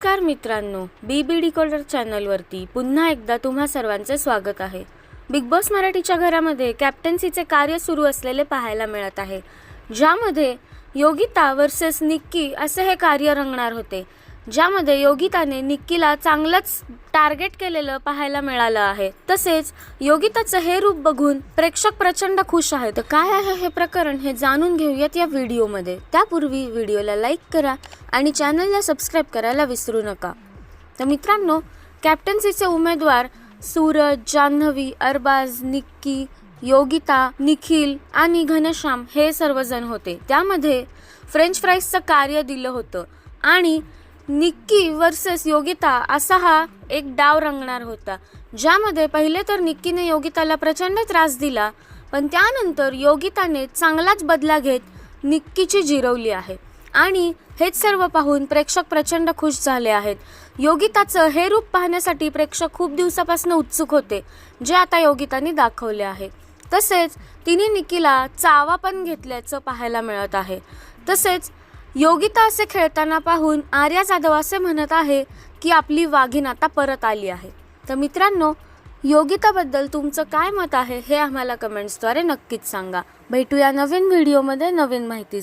नमस्कार मित्रांनो बी बी D collar चॅनलवरती पुन्हा एकदा तुम्हा सर्वांचे स्वागत आहे. बिग बॉस मराठीच्या घरामध्ये कॅप्टन्सीचे कार्य सुरू असलेले पाहायला मिळत आहे. ज्यामध्ये योगिता वर्सेस निक्की असे हे कार्य रंगणार होते. ज्यामध्ये योगिताने निक्कीला चांगलंच टार्गेट केलेलं पाहायला मिळालं आहे. तसेच योगिताचं हे रूप बघून प्रेक्षक प्रचंड खुश आहेत. तर काय आहे हे प्रकरण हे जाणून घेऊयात या व्हिडिओमध्ये. त्यापूर्वी व्हिडिओला लाईक करा आणि चॅनलला सबस्क्राईब करायला विसरू नका. तर मित्रांनो कॅप्टन्सीचे उमेदवार सूरज जान्हवी अरबाज निक्की योगिता निखिल आणि घनश्याम हे सर्वजण होते. त्यामध्ये फ्रेंच फ्राईजचं कार्य दिलं होतं आणि निक्की वर्सेस योगिता असा हा एक डाव रंगणार होता. ज्यामध्ये पहिले तर निक्कीने योगिताला प्रचंड त्रास दिला पण त्यानंतर योगिताने चांगलाच बदला घेत निक्कीची जिरवली आहे. आणि हेच सर्व पाहून प्रेक्षक प्रचंड खुश झाले आहेत. योगिताचं हे रूप पाहण्यासाठी प्रेक्षक खूप दिवसापासून उत्सुक होते जे आता योगिताने दाखवले आहे. तसेच तिने निकीला चावा पण घेतल्याचं पाहायला मिळत आहे. तसेच योगिता असे खेळताना पाहून आर्या जाधव असे म्हणत आहे की आपली वाघीण आता परत आली आहे. तर मित्रांनो योगिताबद्दल तुमचं काय मत आहे हे आम्हाला कमेंट्सद्वारे नक्कीच सांगा. भेटूया नवीन व्हिडिओमध्ये नवीन माहिती